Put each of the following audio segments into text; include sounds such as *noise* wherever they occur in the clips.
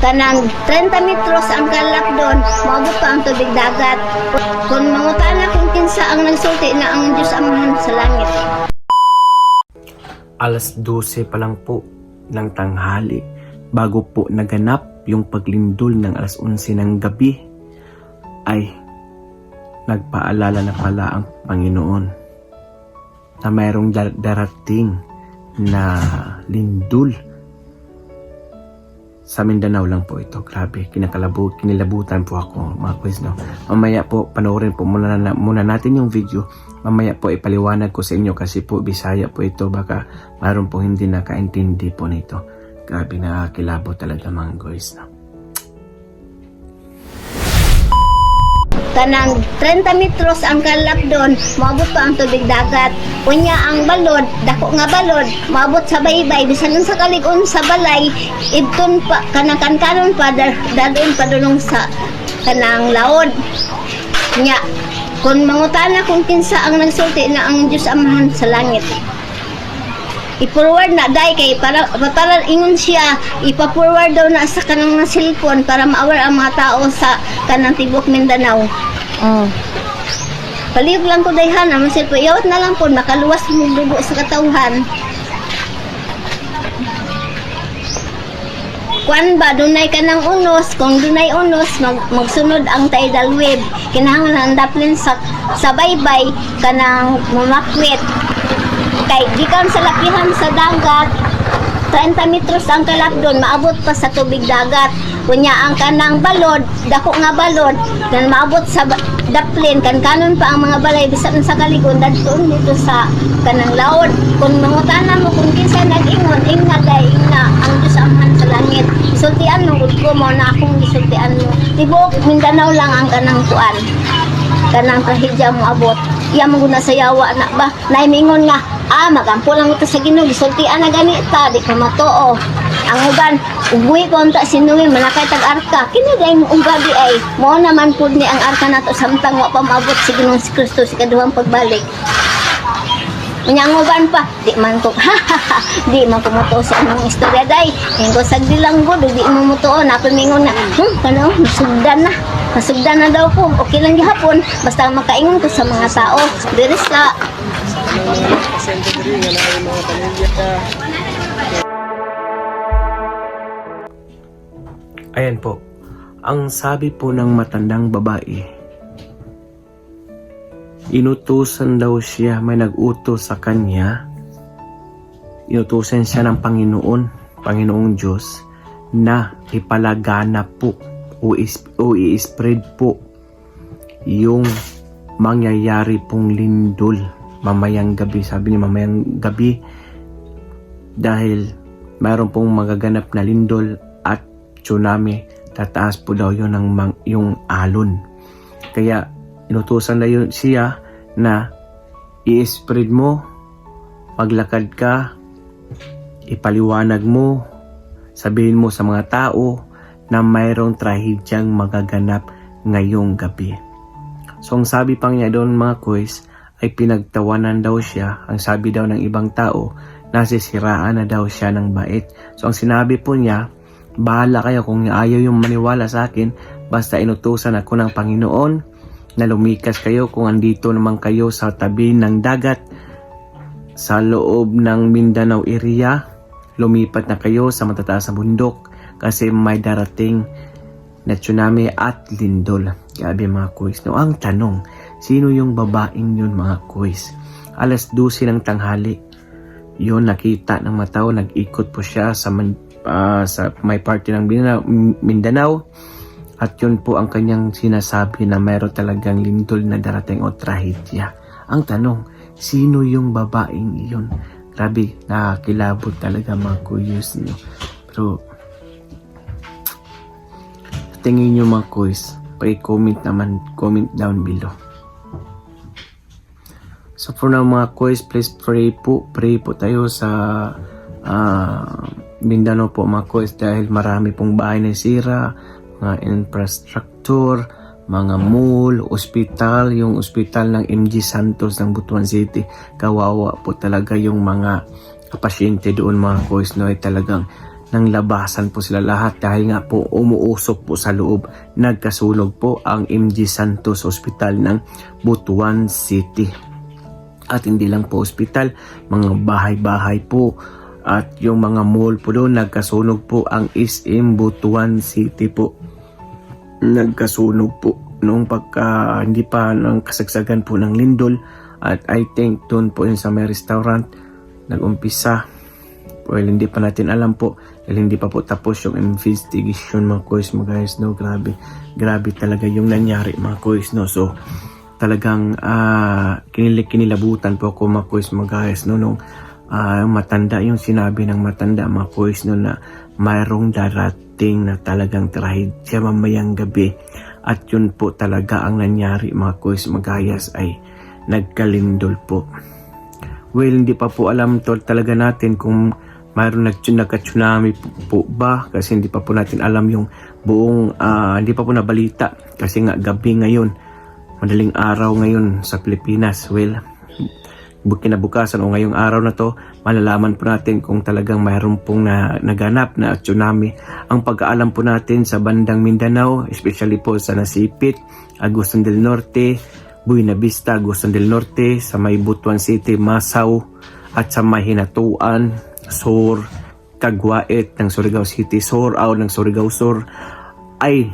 kanang 30 metros ang kalap doon, maabot pa ang tubig dagat. Kung mangutana kung kinsa ang nagsulti na ang Diyos Amahan sa langit. alas 12 pa lang po ng tanghali bago po naganap yung paglindol ng alas 11 ng gabi ay nagpaalala na pala ang Panginoon na mayroong dar- darating na lindol sa Mindanao lang po ito. Grabe, kinakalabo, kinilabutan po ako mga quiz no. Mamaya po panoorin po muna, na, muna natin yung video. Mamaya po ipaliwanag ko sa inyo kasi po Bisaya po ito baka mayroon po hindi nakaintindi po nito. Grabe nakakilabo talaga mga guys no. Kanang 30 metros ang kalap doon, maabot pa ang tubig dagat. Unya ang balod, dako nga balod, maabot sa baybay, bisan sa kaligon sa balay, ibton pa, kanang kankanon pa, dadun pa dunong sa kanang laod. Nya, kung mangutana kung kinsa ang nagsulti na ang Diyos Amahan sa langit. I-forward na dai kay para para ingon siya ipa-forward daw na sa kanang na cellphone para maawar ang mga tao sa kanang tibok Mindanao. Oh. Palihog lang ko dayhan ang cellphone. Iyawat na lang po makaluwas mo dugo sa katawhan. Kwan ba, dunay ka ng unos, kung dunay unos, mag, magsunod ang tidal wave. Kinahanglan daplin sa, sa baybay, ka ng mamakwit. Kay, gikan sa lakihan sa dagat, 30 metros ang kalap doon, maabot pa sa tubig dagat. Kunya ang kanang balod, dako nga balod, na maabot sa daplin, kan kanon pa ang mga balay, bisan sa kaligon, dadtoon dito sa kanang laod. Kung mangutanan mo kung kinsa nag-ingon, ingna day, ingna, ang Diyos amahan sa langit. Isultian mo, gud ko mo na akong isultian mo. Tibok, Mindanao lang ang kanang kuan kanang kahidya mo abot iya mo guna sa yawa na ba? Naimingon nga ah magampo lang ito sa Ginoo gisultian na ganita di ka matoo. Ang uban ubuhi ko unta sinuwi manakay tag arka. Kini day mo unggabi ay mo naman pud ni ang arka nato samtang wa pa maabot si Ginoong si Kristo sa kaduhang pagbalik Unyang uban pa, di man ko, *laughs* di man ko mutuo sa among istorya day. Yung ko sagdi lang ko, di mo mutuo, napamingon na, hmm, kano, nasugdan na. Nasugdan na daw po, okay lang gihapon, basta makaingon ko sa mga tao. Diris ka, Ayan po. Ang sabi po ng matandang babae, inutusan daw siya, may nag-utos sa kanya, inutusan siya ng Panginoon, Panginoong Diyos, na ipalagana po o, is, o i-spread po yung mangyayari pong lindol mamayang gabi. Sabi niya mamayang gabi dahil mayroon pong magaganap na lindol at tsunami. Tataas po daw yun ng mang, yung alon. Kaya inutusan na yun siya na i-spread mo, maglakad ka, ipaliwanag mo, sabihin mo sa mga tao na mayroong trahedyang magaganap ngayong gabi. So ang sabi pang niya doon mga quiz ay pinagtawanan daw siya. Ang sabi daw ng ibang tao, nasisiraan na daw siya ng bait. So ang sinabi po niya, bahala kayo kung ayaw yung maniwala sa akin, basta inutusan ako ng Panginoon na lumikas kayo kung andito naman kayo sa tabi ng dagat sa loob ng Mindanao area, lumipat na kayo sa matataas na bundok kasi may darating na tsunami at lindol. Grabe mga quiz. No, ang tanong, sino yung babaeng yun mga quiz? Alas 12 ng tanghali. Yun, nakita ng mataw, nag-ikot po siya sa, ah, sa may party ng Mindanao, Mindanao. At yun po ang kanyang sinasabi na mayroon talagang lindol na darating o trahedya. Ang tanong, sino yung babaeng yun? Grabe, nakakilabot talaga mga kuyos. No? Pero, tingin nyo mga quiz, pa-comment naman, comment down below. So for now mga quiz, please pray po, pray po tayo sa ah, Mindanao po mga quiz dahil marami pong bahay na sira, mga infrastructure, mga mall, ospital, yung ospital ng MG Santos ng Butuan City, kawawa po talaga yung mga pasyente doon mga quiz no ay talagang ng labasan po sila lahat dahil nga po umuusok po sa loob. Nagkasunog po ang MG Santos Hospital ng Butuan City. At hindi lang po ospital, mga bahay-bahay po at yung mga mall po doon nagkasunog po ang SM Butuan City po. Nagkasunog po noong pagka hindi pa ng kasagsagan po ng lindol. At I think doon po yun sa may restaurant nagumpisa. Well hindi pa natin alam po. Dahil hindi pa po tapos yung investigation mga kuys mga guys no? Grabe. Grabe talaga yung nangyari mga kuys no? So talagang ah kinilig kinilabutan po ako mga kuys mga guys no? Nung ah, matanda yung sinabi ng matanda mga kuys no? Na mayroong darating na talagang trahedya mamayang gabi. At yun po talaga ang nangyari mga kuys magayas ay nagkalindol po. Well hindi pa po alam to talaga natin kung mayroong nag nagka-tsunami po, po ba? Kasi hindi pa po natin alam yung buong ah, hindi pa po nabalita. Kasi nga gabi ngayon madaling araw ngayon sa Pilipinas. Well kinabukasan o ngayong araw na to, malalaman po natin kung talagang mayroon pong na, naganap na tsunami. Ang pag-aalam po natin sa bandang Mindanao, especially po sa Nasipit, Agustin del Norte, Buena Vista, del Norte, sa may Butuan City, Masaw, at sa may Hinatuan, Sur, Kagwait ng Surigao City, Surao ng Surigao Sur, ay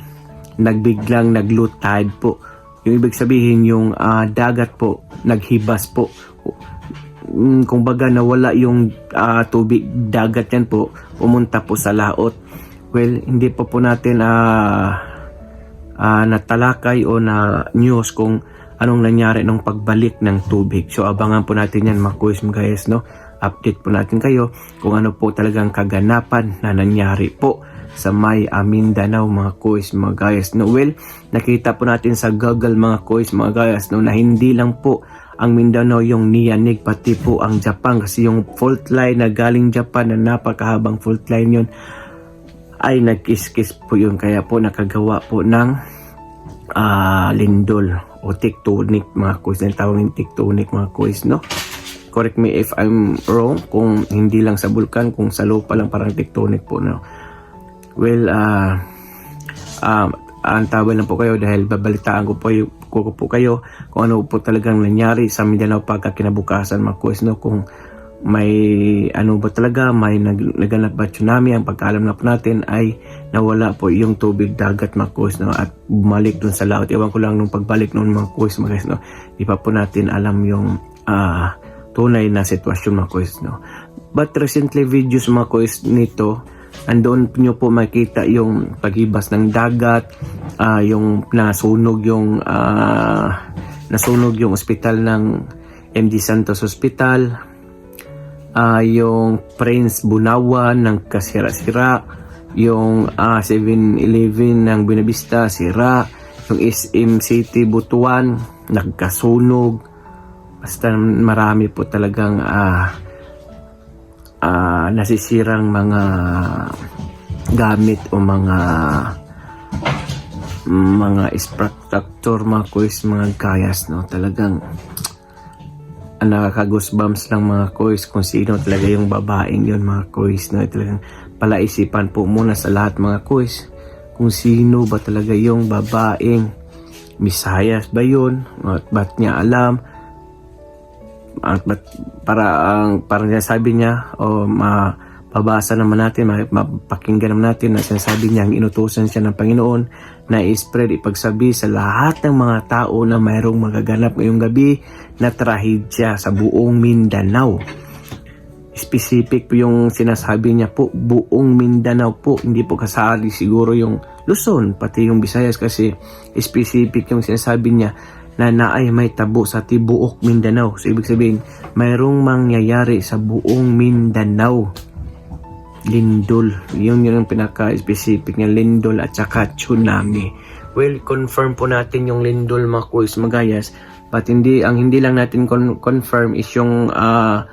nagbiglang nag-low tide po. Yung ibig sabihin yung ah, dagat po naghibas po. Mm, kung baga nawala yung ah, tubig dagat yan po pumunta po sa laot. Well, hindi pa po natin ah ah, natalakay o na news kung anong nangyari nung pagbalik ng tubig. So abangan po natin yan mga mga guys, no? Update po natin kayo kung ano po talagang kaganapan na nangyari po sa may Mindanao mga kuys mga guys. No, well, nakita po natin sa Google mga kuys mga guys no, na hindi lang po ang Mindanao yung niyanig pati po ang Japan kasi yung fault line na galing Japan na napakahabang fault line yun ay nagkiskis po yun. Kaya po nakagawa po ng ah, lindol o tectonic mga kuys na tawagin tectonic mga kuys no? Correct me if I'm wrong kung hindi lang sa bulkan kung sa lupa lang parang tectonic po no? Well ah ah antawain lang po kayo dahil babalitaan ko po, y- ko po kayo kung ano po talagang nangyari sa Mindanao pagka kinabukasan mga kuys no? Kung may ano ba talaga may nag, naganap ba tsunami ang pagkaalam na po natin ay nawala po yung tubig dagat mga kuys no? At bumalik dun sa laot. Ewan ko lang nung pagbalik noon mga kuys mga guys no? Di pa po natin alam yung ah tunay na sitwasyon mga kuys no? But recently videos mga kuys nito andon nyo po makita yung paghibas ng dagat ah yung nasunog yung ah, nasunog yung ospital ng MD Santos Hospital ah yung Prince Bunawan ng kasira-sira yung ah, 7-Eleven ng Buenavista sira yung SM City Butuan nagkasunog. Basta marami po talagang ah ah, nasisirang mga gamit o mga mga infrastructure mga kuis mga kayas no? Talagang ang nakaka-goosebumps lang mga kuis kung sino talaga yung babaeng yun mga kuis no? Talagang palaisipan po muna sa lahat mga kuis kung sino ba talaga yung babaeng Misayas ba yun? At ba't niya alam para ang parang sinasabi niya o mapabasa naman natin ma- mapakinggan naman natin na sinasabi niya ang inutusan siya ng Panginoon na i-spread ipagsabi sa lahat ng mga tao na mayroong magaganap ngayong gabi na trahedya sa buong Mindanao. Specific po yung sinasabi niya po buong Mindanao po. Hindi po kasali siguro yung Luzon pati yung Visayas kasi specific yung sinasabi niya na naay may tabo sa tibuok Mindanao. So, ibig sabihin, mayroong mangyayari sa buong Mindanao. Lindol. Yun yun ang pinaka-specific niya, lindol at saka tsunami. Well, confirm po natin yung lindol mga kuys magayas. But hindi, ang hindi lang natin con- confirm is yung ah,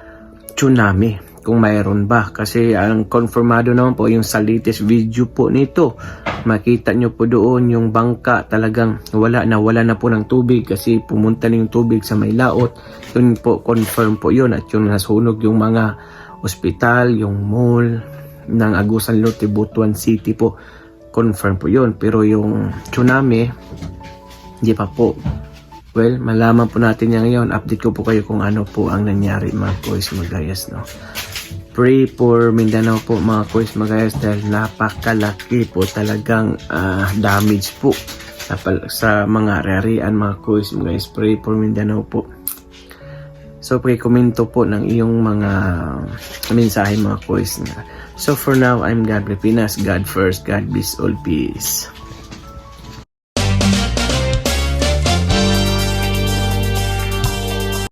tsunami kung mayroon ba kasi ang konfirmado naman po yung sa latest video po nito makita nyo po doon yung bangka talagang wala na wala na po ng tubig kasi pumunta na yung tubig sa may laot yun po confirm po yun at yung nasunog yung mga ospital yung mall ng Agusan Lote, Butuan City po. Confirm po yun. Pero yung tsunami, hindi pa po. Well, malaman po natin yan ngayon. Update ko po kayo kung ano po ang nangyari mga kuys magayas, no? Pray for Mindanao po mga kuys magayas dahil napakalaki po talagang ah, damage po sa, sa mga ari-arian mga kuys magayas. Pray for Mindanao po. So, pag-komento po ng iyong mga mensahe mga na. So, for now, I'm God Pinas. God first. God bless all. Peace.